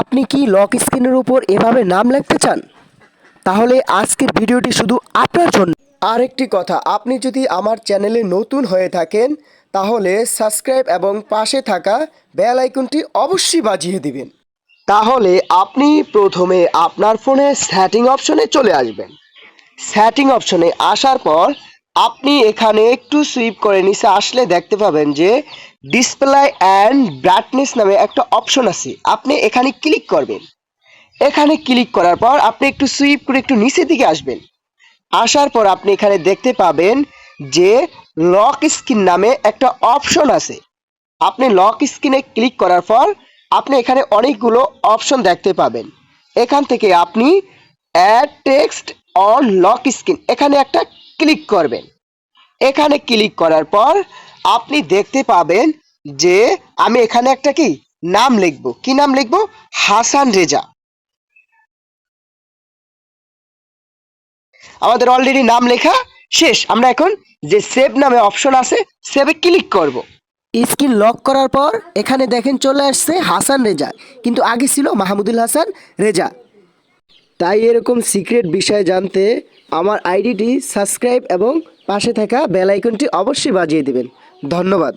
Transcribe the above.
আপনি কি লক স্ক্রিনের উপর এভাবে নাম লিখতে চান? তাহলে আজকের ভিডিওটি শুধু আপনার জন্য। আরেকটি কথা, আপনি যদি আমার চ্যানেলে নতুন হয়ে থাকেন, তাহলে সাবস্ক্রাইব এবং পাশে থাকা বেল আইকনটি অবশ্যই বাজিয়ে দিবেন। তাহলে আপনি প্রথমে আপনার ফোনে সেটিং অপশনে চলে আসবেন। সেটিং অপশনে আসার পর আপনি এখানে একটু সুইপ করে নিচে আসলে দেখতে পাবেন যে ডিসপ্লে অ্যান্ড ব্রাইটনেস নামে একটা অপশন আছে। আপনি এখানে ক্লিক করবেন। এখানে ক্লিক করার পর আপনি একটু সুইপ করে একটু নিচের দিকে আসবেন। আসার পর আপনি এখানে দেখতে পাবেন যে লক স্ক্রিন নামে একটা অপশন আছে। আপনি লক স্ক্রিনে ক্লিক করার পর আপনি এখানে অনেকগুলো অপশন দেখতে পাবেন। এখান থেকে আপনি add text on lock screen এখানে একটা ক্লিক করবেন। এখানে ক্লিক করার পর আপনি দেখতে পাবেন যে আমি এখানে একটা কি নাম লিখব। কি নাম লিখব? হাসান রেজা। আমাদের অলরেডি নাম লেখা শেষ। আমরা এখন যে সেভ নামে অপশন আছে সেভে ক্লিক করব। স্ক্রিন লক করার পর এখানে দেখেন চলে আসছে হাসান রেজা, কিন্তু আগে ছিল মাহমুদুল হাসান রেজা। তাই এরকম সিক্রেট বিষয় জানতে আমার আইডিটি সাবস্ক্রাইব এবং পাশে থাকা বেল আইকনটি অবশ্যই বাজিয়ে দেবেন। ধন্যবাদ।